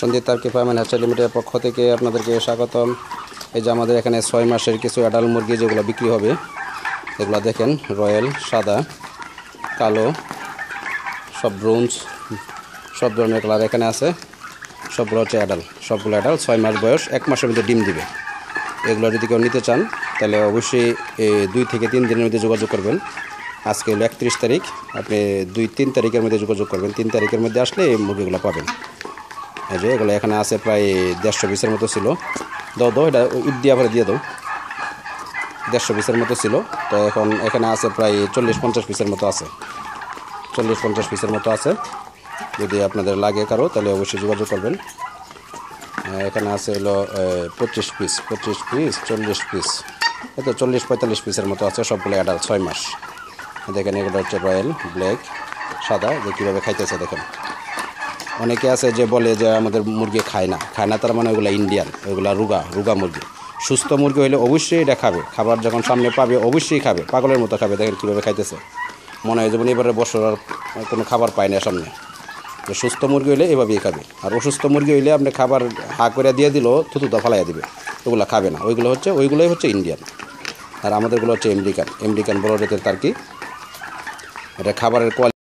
Sandeep farm and hatcher লিমিটেডের পক্ষ থেকে আপনাদেরকে স্বাগতম। এই যে আমাদের এখানে ছয় মাসের কিছু অ্যাডাল মুরগি যেগুলো বিক্রি হবে, এগুলো দেখেন, রয়্যাল, সাদা, কালো, সব ব্রোঞ্জ, সব ধরনের কালার এখানে আছে। সবগুলো হচ্ছে অ্যাডাল সবগুলো অ্যাডাল ছয় মাস বয়স, এক মাসের মধ্যে ডিম দিবে। এগুলো যদি কেউ নিতে চান, তাহলে অবশ্যই দুই থেকে তিন দিনের মধ্যে যোগাযোগ করবেন। আজকে হলো একত্রিশ তারিখ, আপনি দুই, তিন তারিখের মধ্যে যোগাযোগ করবেন। তিন তারিখের মধ্যে আসলে এই মুরগিগুলো পাবেন। এই যে এগুলো এখানে আছে প্রায় দেড়শো পিসের মতো ছিল। দাও দাও, এটা ইট দিয়া করে দিয়ে দাও। দেড়শো পিসের মতো ছিল। তো এখন এখানে আছে প্রায় চল্লিশ পঞ্চাশ পিসের মতো আছে। চল্লিশ পঞ্চাশ পিসের মতো আছে। যদি আপনাদের লাগে কারও, তাহলে অবশ্যই যোগাযোগ করবেন। এখানে আছে হলো পঁচিশ পিস পঁচিশ পিস, চল্লিশ পিস। এই তো চল্লিশ পঁয়তাল্লিশ পিসের মতো আছে, সবগুলো অ্যাডাল্ট ছয় মাস। দেখেন এগুলো হচ্ছে রয়্যাল ব্ল্যাক সাদা। যে কীভাবে খাইতেছে দেখেন। অনেকে আছে যে বলে যে আমাদের মুরগি খায় না। খায় না তার মানে ওগুলো ইন্ডিয়ান ওইগুলো রুগা রুগা মুরগি। সুস্থ মুরগি হলে অবশ্যই এটা খাবে। খাবার যখন সামনে পাবে, অবশ্যই খাবে। পাগলের মতো খাবে। দেখেন কীভাবে খাইতেছে। মনে হয় যেমন এবারে বছর আর কোনো খাবার পায় না সামনে। তো সুস্থ মুরগি হইলে এভাবেই খাবে। আর অসুস্থ মুরগি হইলে আপনি খাবার হা করে দিয়ে দিলেও থুতুতা ফালাইয়া দিবে। ওগুলো খাবে না। ওইগুলো হচ্ছে, ওইগুলোই হচ্ছে ইন্ডিয়ান আর আমাদেরগুলো হচ্ছে আমেরিকান আমেরিকান বড় জাতের তার কি এটা খাবারের কোয়ালিটি